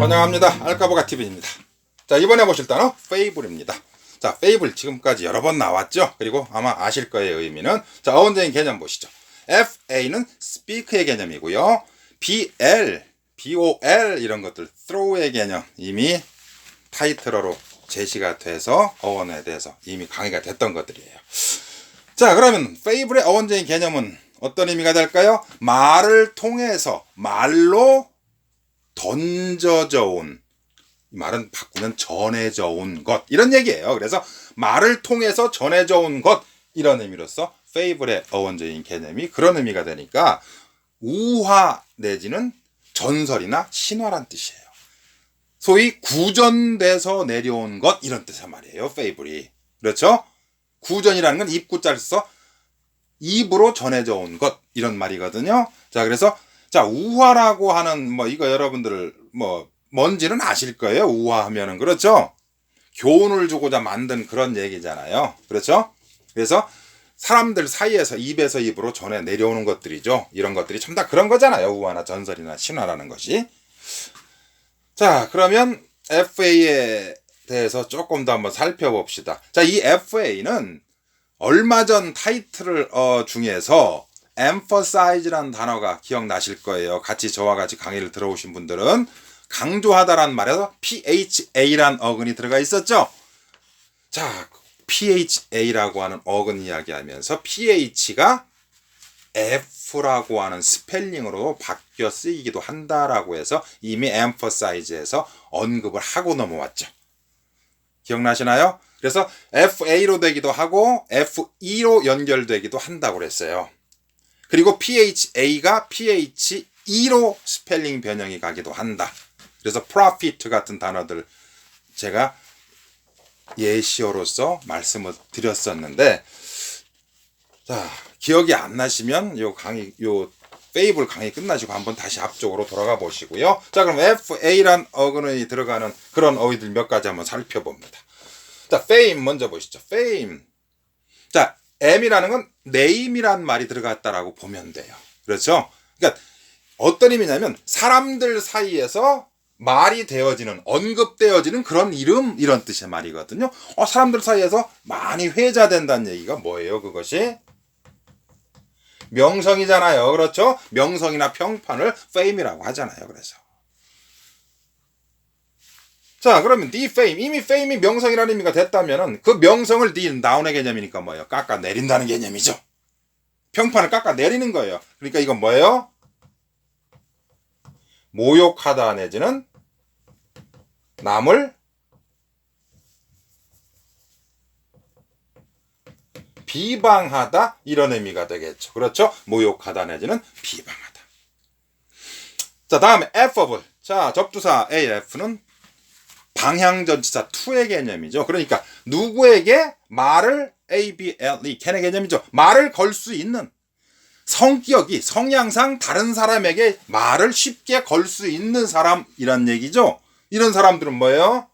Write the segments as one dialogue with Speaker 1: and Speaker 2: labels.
Speaker 1: 환영합니다. 알까보가 TV입니다. 자, 이번에 보실 단어 페이블입니다. 자, 페이블 지금까지 여러 번 나왔죠? 그리고 아마 아실 거예요, 의미는. 자, 어원적인 개념 보시죠. FA는 speak의 개념이고요. BL, BOL 이런 것들, throw의 개념 이미 타이틀어로 제시가 돼서 어원에 대해서 이미 강의가 됐던 것들이에요. 자, 그러면 페이블의 어원적인 개념은 어떤 의미가 될까요? 말을 통해서 말로 던져져 온, 이 말은 바꾸면 전해져 온 것, 이런 얘기예요. 그래서 말을 통해서 전해져 온 것, 이런 의미로서 페이블의 어원적인 개념이 그런 의미가 되니까 우화 내지는 전설이나 신화란 뜻이에요. 소위 구전돼서 내려온 것, 이런 뜻의 말이에요. 페이블이. 그렇죠? 구전이라는 건 입구자를 써서 입으로 전해져 온 것, 이런 말이거든요. 자, 그래서 자, 우화라고 하는 뭐 이거 여러분들 뭐 뭔지는 아실 거예요. 우화하면은 그렇죠? 교훈을 주고자 만든 그런 얘기잖아요. 그렇죠? 그래서 사람들 사이에서 입에서 입으로 전해 내려오는 것들이죠. 이런 것들이 참 다 그런 거잖아요. 우화나 전설이나 신화라는 것이. 자, 그러면 FA에 대해서 조금 더 한번 살펴봅시다. 자, 이 FA는 얼마 전 타이틀을 어 중에서 emphasize라는 단어가 기억나실 거예요. 같이 저와 같이 강의를 들어오신 분들은 강조하다라는 말에서 PHA란 어근이 들어가 있었죠. 자, PHA라고 하는 어근 이야기하면서 PH가 F라고 하는 스펠링으로 바뀌어 쓰이기도 한다라고 해서 이미 emphasize에서 언급을 하고 넘어왔죠. 기억나시나요? 그래서 FA로 되기도 하고 FE로 연결되기도 한다고 그랬어요. 그리고 PHA가 PHE로 스펠링 변형이 가기도 한다. 그래서 profit 같은 단어들 제가 예시어로서 말씀을 드렸었는데 자 기억이 안 나시면 요 강의 요 페이블 강의 끝나시고 한번 다시 앞쪽으로 돌아가 보시고요. 자 그럼 FA란 어근이 들어가는 그런 어휘들 몇 가지 한번 살펴봅니다. 자 fame 먼저 보시죠. fame 자 M이라는 건 name이란 말이 들어갔다라고 보면 돼요. 그렇죠? 그러니까 어떤 의미냐면 사람들 사이에서 말이 되어지는 언급되어지는 그런 이름 이런 뜻의 말이거든요. 어, 사람들 사이에서 많이 회자된다는 얘기가 뭐예요? 그것이 명성이잖아요. 그렇죠? 명성이나 평판을 fame이라고 하잖아요. 그래서 자, 그러면 the fame 이미 fame이 명성이라는 의미가 됐다면은 그 명성을 the noun의 개념이니까 뭐예요? 깎아 내린다는 개념이죠. 평판을 깎아 내리는 거예요. 그러니까 이건 뭐예요? 모욕하다 내지는 남을 비방하다 이런 의미가 되겠죠. 그렇죠? 모욕하다 내지는 비방하다. 자, 다음에 affable. 자, 접두사 AF는 방향전치사 to의 개념이죠. 그러니까 누구에게 말을 A, B, L, E, 캔의 개념이죠. 말을 걸 수 있는 성격이 성향상 다른 사람에게 말을 쉽게 걸 수 있는 사람이란 얘기죠. 이런 사람들은 뭐예요?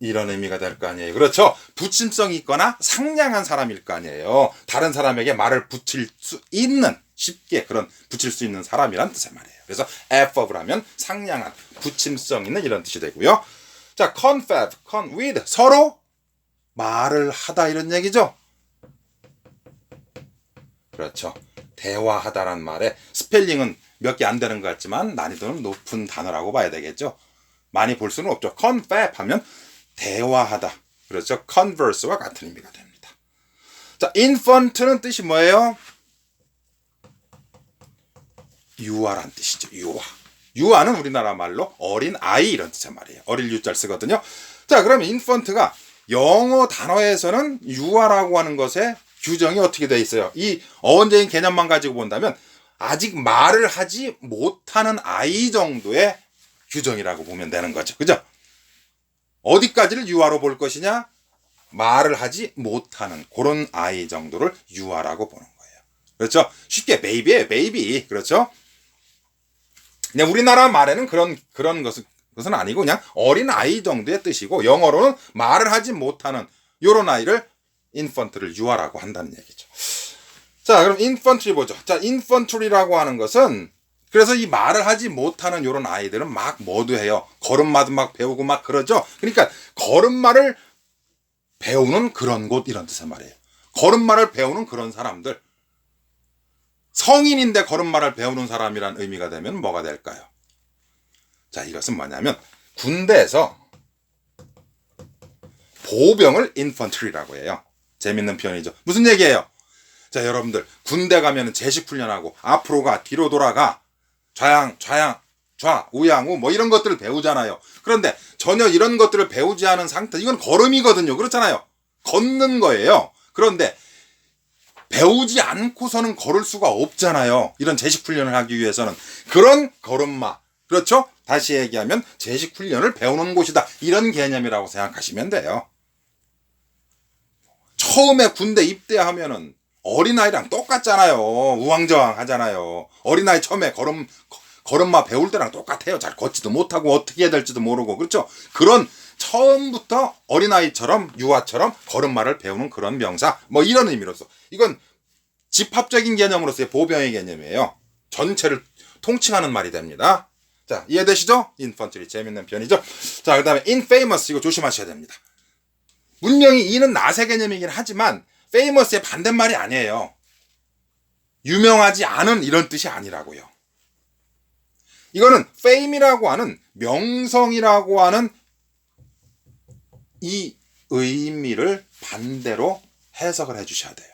Speaker 1: 이런 의미가 될 거 아니에요. 그렇죠? 붙임성이 있거나 상냥한 사람일 거 아니에요. 다른 사람에게 말을 붙일 수 있는 쉽게 그런 붙일 수 있는 사람이란 뜻의 말이에요. 그래서 affable 하면 상냥한 붙임성 있는 이런 뜻이 되고요. 자, confab, con with 서로 말을 하다 이런 얘기죠. 그렇죠. 대화하다란 말에 스펠링은 몇 개 안 되는 것 같지만 난이도는 높은 단어라고 봐야 되겠죠. 많이 볼 수는 없죠. confab 하면 대화하다. 그렇죠. converse와 같은 의미가 됩니다. 자, infant는 뜻이 뭐예요? 유아란 뜻이죠. 유아. 유아는 우리나라 말로 어린 아이 이런 뜻의 말이에요. 어릴 유자를 쓰거든요. 자, 그러면 infant가 영어 단어에서는 유아라고 하는 것에 규정이 어떻게 되어 있어요? 이 어원적인 개념만 가지고 본다면 아직 말을 하지 못하는 아이 정도의 규정이라고 보면 되는 거죠. 그죠? 어디까지를 유아로 볼 것이냐? 말을 하지 못하는 그런 아이 정도를 유아라고 보는 거예요. 그렇죠? 쉽게 베이비예요, 베이비. 그렇죠? 그냥 우리나라 말에는 그런 그런 것은 것은 아니고 그냥 어린 아이 정도의 뜻이고 영어로는 말을 하지 못하는 요런 아이를 인펀트를 유아라고 한다는 얘기죠. 자, 그럼 인펀트리 보죠. 자, 인펀트리라고 하는 것은 그래서 이 말을 하지 못하는 요런 아이들은 막 뭐도 해요. 걸음마도 막 배우고 막 그러죠. 그러니까 걸음마를 배우는 그런 곳 이런 뜻의 말이에요. 걸음마를 배우는 그런 사람들. 성인인데 걸음마를 배우는 사람이란 의미가 되면 뭐가 될까요? 자, 이것은 뭐냐면 군대에서 보병을 인펀트리라고 해요. 재밌는 표현이죠. 무슨 얘기예요? 자, 여러분들 군대 가면 은 제식 훈련하고 앞으로 가, 뒤로 돌아가, 좌양, 좌양, 좌, 우양, 우, 뭐 이런 것들을 배우잖아요. 그런데 전혀 이런 것들을 배우지 않은 상태, 이건 걸음이거든요. 그렇잖아요. 걷는 거예요. 그런데 배우지 않고서는 걸을 수가 없잖아요. 이런 제식 훈련을 하기 위해서는. 그런 걸음마. 그렇죠? 다시 얘기하면 제식 훈련을 배우는 곳이다. 이런 개념이라고 생각하시면 돼요. 처음에 군대 입대하면은 어린아이랑 똑같잖아요. 우왕좌왕 하잖아요. 어린아이 처음에 걸음, 걸음마 배울 때랑 똑같아요. 잘 걷지도 못하고 어떻게 해야 될지도 모르고. 그렇죠? 그런 처음부터 어린아이처럼 유아처럼 걸음마를 배우는 그런 명사. 뭐 이런 의미로서. 이건 집합적인 개념으로서의 보병의 개념이에요. 전체를 통칭하는 말이 됩니다. 자, 이해되시죠? 인펀트리 재밌는 편이죠. 자, 그 다음에 infamous 이거 조심하셔야 됩니다. 분명히 이는 나세 개념이긴 하지만 famous의 반대말이 아니에요. 유명하지 않은 이런 뜻이 아니라고요. 이거는 fame이라고 하는 명성이라고 하는 이 의미를 반대로 해석을 해 주셔야 돼요.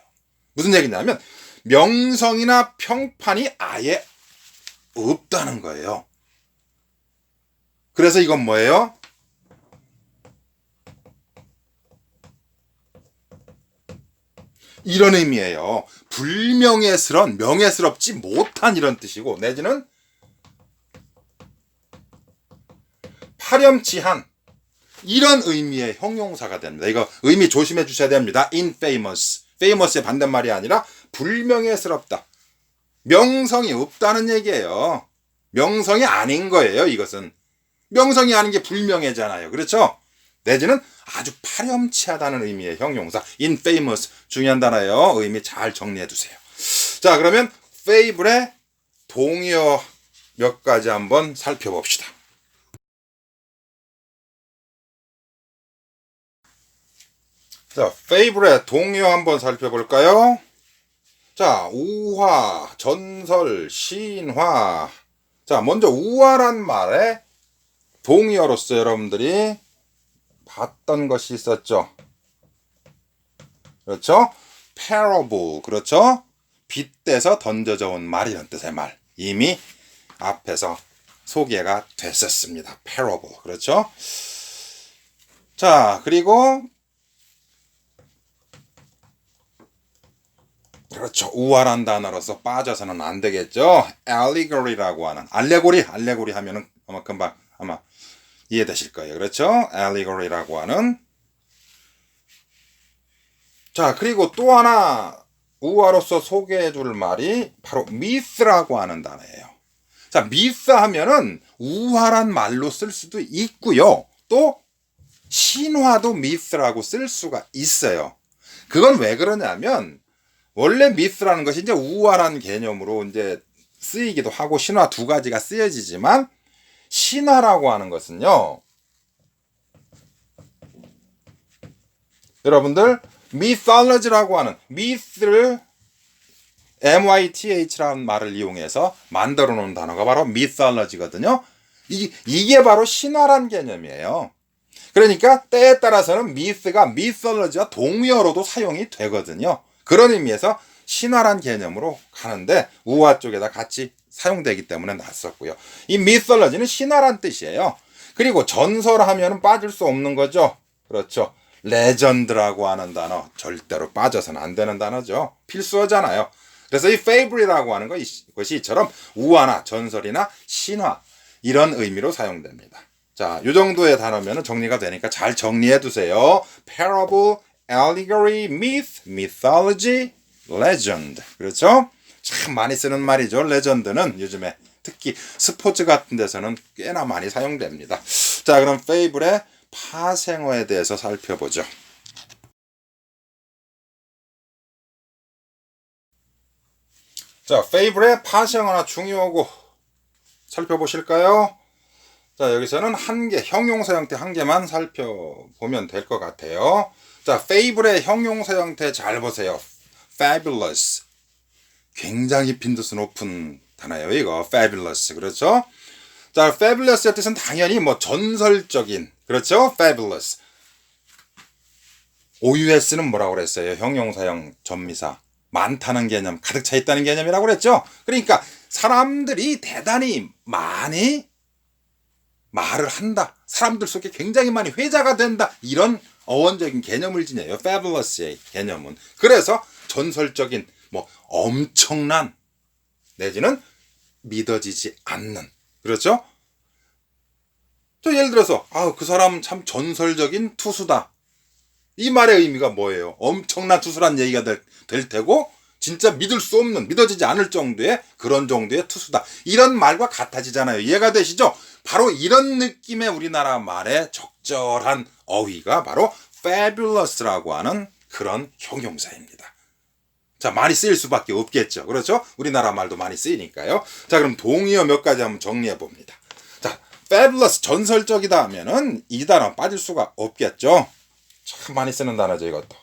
Speaker 1: 무슨 얘기냐면 명성이나 평판이 아예 없다는 거예요. 그래서 이건 뭐예요? 이런 의미예요. 불명예스런, 명예스럽지 못한 이런 뜻이고, 내지는 파렴치한, 이런 의미의 형용사가 됩니다. 이거 의미 조심해 주셔야 됩니다. infamous. famous의 반대말이 아니라 불명예스럽다. 명성이 없다는 얘기예요. 명성이 아닌 거예요, 이것은. 명성이 아닌 게 불명예잖아요. 그렇죠? 내지는 아주 파렴치하다는 의미의 형용사 infamous 중요한 단어예요. 의미 잘 정리해 두세요. 자, 그러면 fable의 동의어 몇 가지 한번 살펴봅시다. 자, fable의 동의어 한번 살펴볼까요? 자, 우화, 전설, 신화. 자, 먼저 우화란 말에 동의어로서 여러분들이 봤던 것이 있었죠. 그렇죠? parable. 그렇죠? 빗대서 던져져 온 말이란 뜻의 말. 이미 앞에서 소개가 됐었습니다. parable. 그렇죠? 자, 그리고 그렇죠. 우월한 단어로서 빠져서는 안 되겠죠. allegory라고 하는 알레고리, 알레고리 하면은 아마 금방 아마 이해되실 거예요. 그렇죠? allegory라고 하는 자, 그리고 또 하나 우화로서 소개해 줄 말이 바로 myth라고 하는 단어예요. 자, myth 하면은 우화란 말로 쓸 수도 있고요. 또 신화도 myth라고 쓸 수가 있어요. 그건 왜 그러냐면 원래 myth라는 것이 이제 우화란 개념으로 이제 쓰이기도 하고 신화 두 가지가 쓰여지지만 신화라고 하는 것은요. 여러분들 mythology라고 하는 myth를 myth라는 말을 이용해서 만들어 놓은 단어가 바로 mythology거든요. 이, 이게 바로 신화란 개념이에요. 그러니까 때에 따라서는 myth가 mythology와 동의어로도 사용이 되거든요. 그런 의미에서 신화란 개념으로 가는데 우화 쪽에다 같이 사용되기 때문에 놨었고요. 이 mythology는 신화란 뜻이에요. 그리고 전설하면 빠질 수 없는 거죠. 그렇죠. 레전드라고 하는 단어 절대로 빠져서는 안 되는 단어죠. 필수어잖아요. 그래서 이 fable이라고 하는 것이 이처럼 우화나 전설이나 신화 이런 의미로 사용됩니다. 자, 이 정도의 단어면 정리가 되니까 잘 정리해 두세요. parable, allegory, myth, mythology, legend. 그렇죠? 참 많이 쓰는 말이죠. 레전드는 요즘에 특히 스포츠 같은 데서는 꽤나 많이 사용됩니다. 자, 그럼 페이블의 파생어에 대해서 살펴보죠. 자, 페이블의 파생어나 중요하고 살펴보실까요? 자, 여기서는 한 개, 형용사 형태 한 개만 살펴보면 될 것 같아요. 자, 페이블의 형용사 형태 잘 보세요. fabulous, 굉장히 빈도수 높은 단어예요, 이거. fabulous. 그렇죠? 자, fabulous의 뜻은 당연히 뭐 전설적인. 그렇죠? fabulous. OUS는 뭐라고 그랬어요? 형용사형 전미사. 많다는 개념, 가득 차 있다는 개념이라고 그랬죠? 그러니까 사람들이 대단히 많이 말을 한다. 사람들 속에 굉장히 많이 회자가 된다. 이런 어원적인 개념을 지녀요. fabulous의 개념은. 그래서 전설적인 뭐 엄청난 내지는 믿어지지 않는 그렇죠? 또 예를 들어서 아 그 사람 참 전설적인 투수다. 이 말의 의미가 뭐예요? 엄청난 투수란 얘기가 될, 될 테고 진짜 믿을 수 없는 믿어지지 않을 정도의 그런 정도의 투수다. 이런 말과 같아지잖아요. 이해가 되시죠? 바로 이런 느낌의 우리나라 말의 적절한 어휘가 바로 fabulous라고 하는 그런 형용사입니다. 자, 많이 쓰일 수밖에 없겠죠. 그렇죠? 우리나라 말도 많이 쓰이니까요. 자, 그럼 동의어 몇 가지 한번 정리해 봅니다. 자, fabulous 전설적이다 하면은 이 단어 빠질 수가 없겠죠. 참 많이 쓰는 단어죠, 이것도.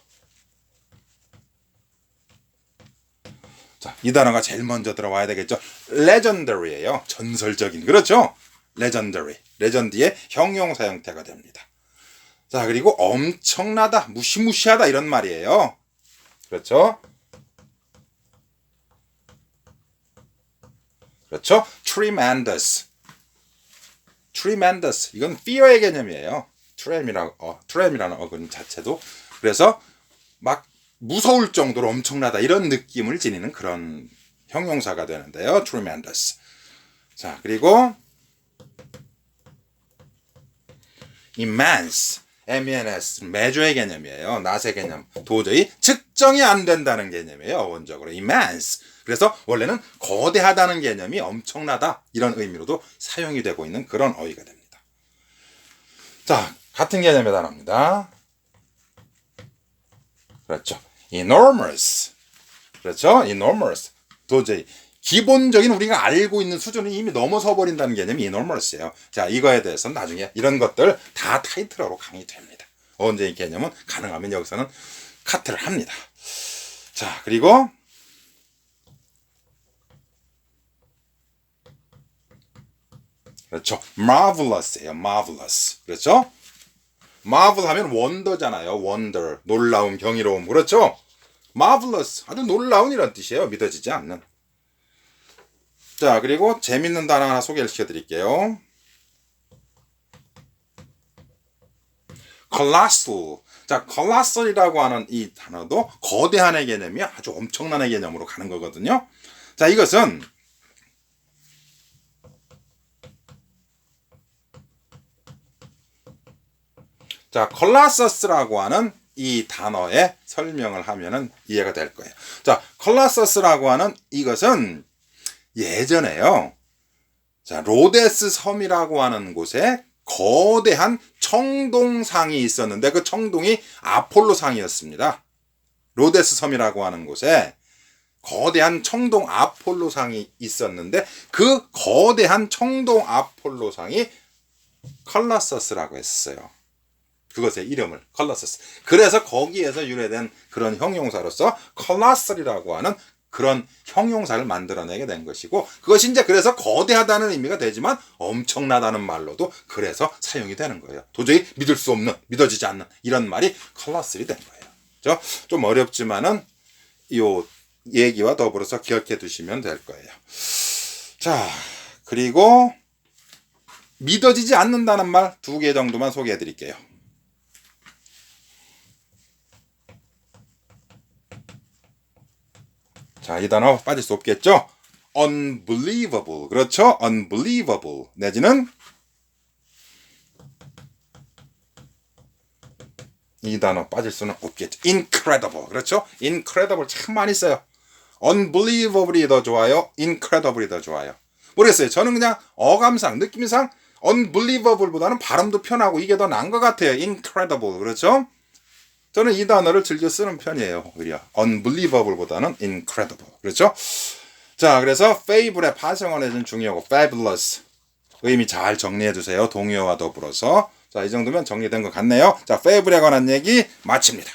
Speaker 1: 자, 이 단어가 제일 먼저 들어와야 되겠죠. legendary예요. 전설적인. 그렇죠? legendary. 레전드의 형용사 형태가 됩니다. 자, 그리고 엄청나다, 무시무시하다 이런 말이에요. 그렇죠? 그렇죠? tremendous. tremendous. 이건 fear의 개념이에요. 트램이라 어, 트램이라는 어근 자체도 그래서 막 무서울 정도로 엄청나다 이런 느낌을 지니는 그런 형용사가 되는데요. tremendous. 자, 그리고 immense. MENS 매조의 개념이에요. 낫의 개념. 도저히 측정이 안 된다는 개념이에요. 원적으로 immense. 그래서 원래는 거대하다는 개념이 엄청나다 이런 의미로도 사용이 되고 있는 그런 어휘가 됩니다. 자, 같은 개념의 단어입니다. 그렇죠. enormous. 그렇죠. enormous. 도저히 기본적인 우리가 알고 있는 수준을 이미 넘어서 버린다는 개념이 enormous예요. 자, 이거에 대해서는 나중에 이런 것들 다 타이틀어로 강의 됩니다. 언제 이 개념은 가능하면 여기서는 카트를 합니다. 자, 그리고 그렇죠. marvelous예요. marvelous. 그렇죠? marvel 하면 wonder잖아요. wonder. 놀라움, 경이로움. 그렇죠? marvelous. 아주 놀라운이란 뜻이에요. 믿어지지 않는. 자, 그리고 재밌는 단어 하나 소개를 시켜 드릴게요. colossal. 자, colossal이라고 하는 이 단어도 거대한의 개념이 아주 엄청난의 개념으로 가는 거거든요. 자, 이것은 자, 컬라서스라고 하는 이 단어의 설명을 하면은 이해가 될 거예요. 자, 컬라서스라고 하는 이것은 예전에요. 자, 로데스 섬이라고 하는 곳에 거대한 청동상이 있었는데 그 청동이 아폴로상이었습니다. 로데스 섬이라고 하는 곳에 거대한 청동 아폴로상이 있었는데 그 거대한 청동 아폴로상이 컬라서스라고 했어요. 그것의 이름을 컬러서스. 그래서 거기에서 유래된 그런 형용사로서 컬러설이라고 하는 그런 형용사를 만들어내게 된 것이고 그것이 이제 그래서 거대하다는 의미가 되지만 엄청나다는 말로도 그래서 사용이 되는 거예요. 도저히 믿을 수 없는 믿어지지 않는 이런 말이 컬러설이 된 거예요. 그죠? 좀 어렵지만은 요 얘기와 더불어서 기억해 두시면 될 거예요. 자, 그리고 믿어지지 않는다는 말 두 개 정도만 소개해 드릴게요. 자, 이 단어 빠질 수 없겠죠? unbelievable. 그렇죠? unbelievable. 내지는 이 단어 빠질 수는 없겠죠. incredible. 그렇죠? incredible 참 많이 써요. unbelievable이 더 좋아요. incredible이 더 좋아요. 모르겠어요. 저는 그냥 어감상, 느낌상 unbelievable보다는 발음도 편하고 이게 더 나은 것 같아요. incredible. 그렇죠? 저는 이 단어를 즐겨 쓰는 편이에요. 오히려 unbelievable보다는 incredible. 그렇죠? 자, 그래서 fable의 파생어는 중요하고 fabulous 의미 잘 정리해 두세요. 동요와 더불어서. 자, 이 정도면 정리된 것 같네요. 자, fable에 관한 얘기 마칩니다.